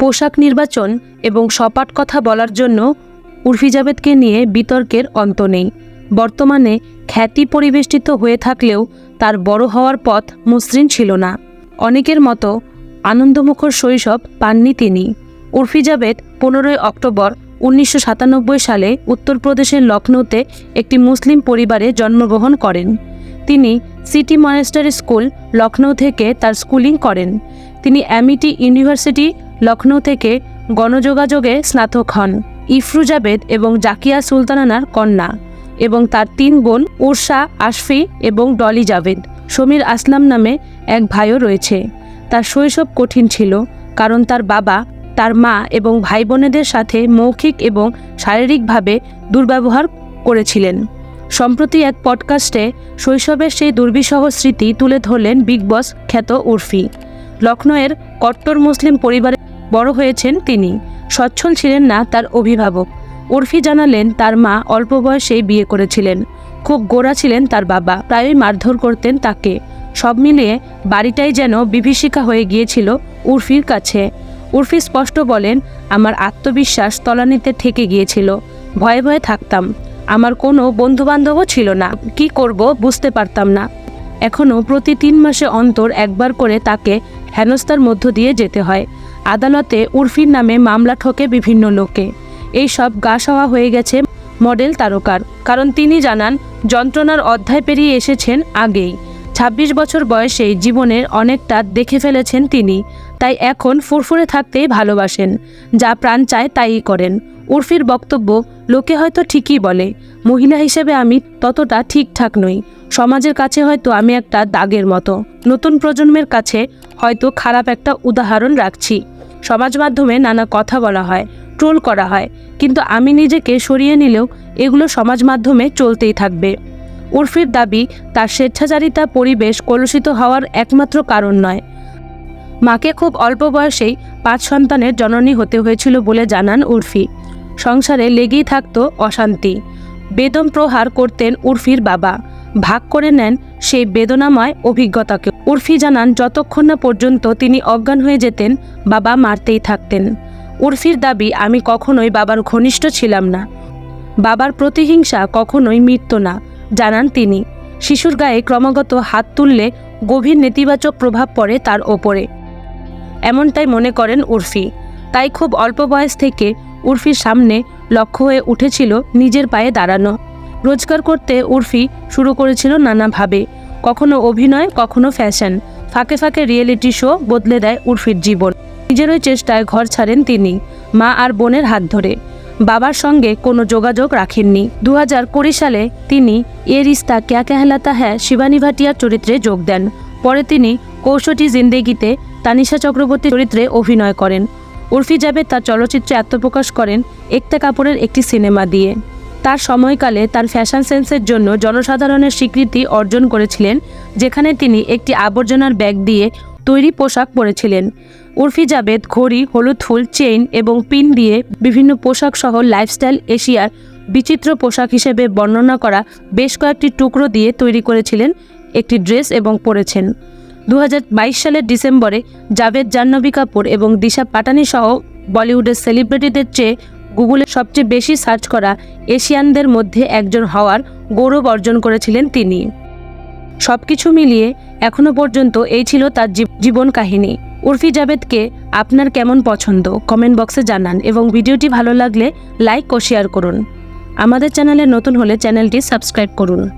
পোশাক নির্বাচন এবং সপাট কথা বলার জন্য উর্ফি জাভেদকে নিয়ে বিতর্কের অন্ত নেই। বর্তমানে খ্যাতি পরিবেষ্টিত হয়ে থাকলেও তার বড় হওয়ার পথ মসৃণ ছিল না। অনেকের মতো আনন্দমুখর শৈশব পাননি তিনি। উর্ফি জাভেদ পনেরোই অক্টোবর উনিশশো সাতানব্বই সালে উত্তরপ্রদেশের লখনৌতে একটি মুসলিম পরিবারে জন্মগ্রহণ করেন। তিনি সিটি মনেস্টারি স্কুল লখনৌ থেকে তার স্কুলিং করেন। তিনি অ্যামিটি ইউনিভার্সিটি লখনৌ থেকে গণযোগাযোগে স্নাতক হন। ইফরু জাবেদ এবং জাকিয়া সুলতানানার কন্যা এবং তার তিন বোন উর্ষা আশফি এবং ডলি জাভেদ। সমীর আসলাম নামে এক ভাইও রয়েছে। তার শৈশব কঠিন ছিল, কারণ তার বাবা, তার মা এবং ভাই বোনেদের সাথে মৌখিক এবং শারীরিকভাবে দুর্ব্যবহার করেছিলেন। সম্প্রতি এক পডকাস্টে শৈশবের সেই দুর্বিসহ স্মৃতি তুলে ধরলেন বিগ বস খ্যাত উর্ফি। লখনৌয়ের কট্টর মুসলিম পরিবারে বড় হয়েছেন তিনি। সচ্ছল ছিলেন না তার অভিভাবক। উর্ফি জানালেন, তার মা অল্প বয়সেই বিয়ে করেছিলেন। খুব গোড়া ছিলেন তার বাবা, প্রায়ই মারধর করতেন তাকে। সব মিলিয়ে বাড়িটাই যেন বিভীষিকা হয়ে গিয়েছিল উর্ফির কাছে। উর্ফি স্পষ্ট বলেন, আমার আত্মবিশ্বাস তলানিতে ঠেকে গিয়েছিল। ভয়ে ভয়ে থাকতাম। আমার কোনো বন্ধুবান্ধবও ছিল না। কি করব বুঝতে পারতাম না। এখনও প্রতি তিন মাসে অন্তর একবার করে তাকে হেনস্থার মধ্য দিয়ে যেতে হয়। আদালতে উর্ফির নামে মামলা ঠকে বিভিন্ন লোকে। এই সব গা সওয়া হয়ে গেছে মডেল তারকার, কারণ তিনি জানান, যন্ত্রণার অধ্যায় পেরিয়ে এসেছেন আগেই। ২৬ বছর বয়সে জীবনের অনেকটা দেখে ফেলেছেন তিনি। তাই এখন ফুরফুরে থাকতেই ভালোবাসেন। যা প্রাণ চায় তাই করেন। উর্ফির বক্তব্য, লোকে হয়তো ঠিকই বলে, মহিলা হিসেবে আমি ততটা ঠিকঠাক নই। সমাজের কাছে হয়তো আমি একটা দাগের মতো। নতুন প্রজন্মের কাছে হয়তো খারাপ একটা উদাহরণ রাখছি। সমাজ মাধ্যমে নানা কথা বলা হয়, ট্রোল করা হয়, কিন্তু আমি নিজেকে সরিয়ে নিলেও এগুলো সমাজ মাধ্যমে চলতেই থাকবে। উর্ফির দাবি, তার স্বেচ্ছাচারিতা পরিবেশ কলুষিত হওয়ার একমাত্র কারণ নয়। মাকে খুব অল্প বয়সেই পাঁচ সন্তানের জননী হতে হয়েছিল বলে জানান উর্ফি। সংসারে লেগেই থাকত অশান্তি। বেদম প্রহার করতেন উর্ফির বাবা। ভাগ করে নেন সেই বেদনাময় অভিজ্ঞতাকে। উর্ফি জানান, যতক্ষণ না পর্যন্ত তিনি অজ্ঞান হয়ে যেতেন, বাবা মারতেই থাকতেন। উর্ফির দাবি, আমি কখনোই বাবার ঘনিষ্ঠ ছিলাম না। বাবার প্রতিহিংসা কখনোই মিটত না জানান তিনি। শিশুর গায়ে ক্রমাগত হাত তুললে গভীর নেতিবাচক প্রভাব পড়ে তার ওপরে। এমনটাই মনে করেন উর্ফি। তাই খুব অল্প বয়স থেকে উর্ফির সামনে লক্ষ্য হয়ে উঠেছিল নিজের পায়ে দাঁড়ানো। রোজগার করতে উর্ফি শুরু করেছিল নানাভাবে। কখনো অভিনয়, কখনো ফ্যাশন। ফাঁকে ফাঁকে রিয়েলিটি শো বদলে দেয় উর্ফির জীবন। নিজেরই চেষ্টায় ঘর ছাড়েন তিনি, মা আর বোনের হাত ধরে। বাবার সঙ্গে কোনো যোগাযোগ রাখেননি। দু কুড়ি সালে তিনি এ রিস্তা ক্যা কেহলাতা হ্যাঁ শিবানী ভাটিয়ার চরিত্রে যোগ দেন। পরে তিনি কৌশটি জিন্দেগিতে তানিশা চক্রবর্তী চরিত্রে অভিনয় করেন। উর্ফি জাভেদ তার চলচ্চিত্রে আত্মপ্রকাশ করেন একতা কাপুরের একটি সিনেমা দিয়ে। তার সময়কালে তার ফ্যাশন সেন্সের জন্য জনসাধারণের স্বীকৃতি অর্জন করেছিলেন, যেখানে তিনি একটি আবর্জনার ব্যাগ দিয়ে তৈরি পোশাক পরেছিলেন। উর্ফি জাবেদ ঘড়ি, হলুদ ফুল, চেইন এবং পিন দিয়ে বিভিন্ন পোশাক সহ লাইফস্টাইল এশিয়ার বিচিত্র পোশাক হিসেবে বর্ণনা করা বেশ কয়েকটি টুকরো দিয়ে তৈরি করেছিলেন, একটি ড্রেস এবং পরেছেন। দু হাজার বাইশ সালের ডিসেম্বরে জাভেদ, জাহ্নবী কাপুর এবং দিশা পাটানি সহ বলিউডের সেলিব্রিটিদের চেয়ে গুগলে সবচেয়ে বেশি সার্চ করা এশিয়ানদের মধ্যে একজন হওয়ার গৌরব অর্জন করেছিলেন তিনি। সব কিছু মিলিয়ে এখনও পর্যন্ত এই ছিল তার জীব- জীবন কাহিনী। উর্ফি জাভেদকে আপনার কেমন পছন্দ? কমেন্ট বক্সে জানান এবং ভিডিওটি ভালো লাগলে লাইক ও শেয়ার করুন। আমাদের চ্যানেলে নতুন হলে চ্যানেলটি সাবস্ক্রাইব করুন।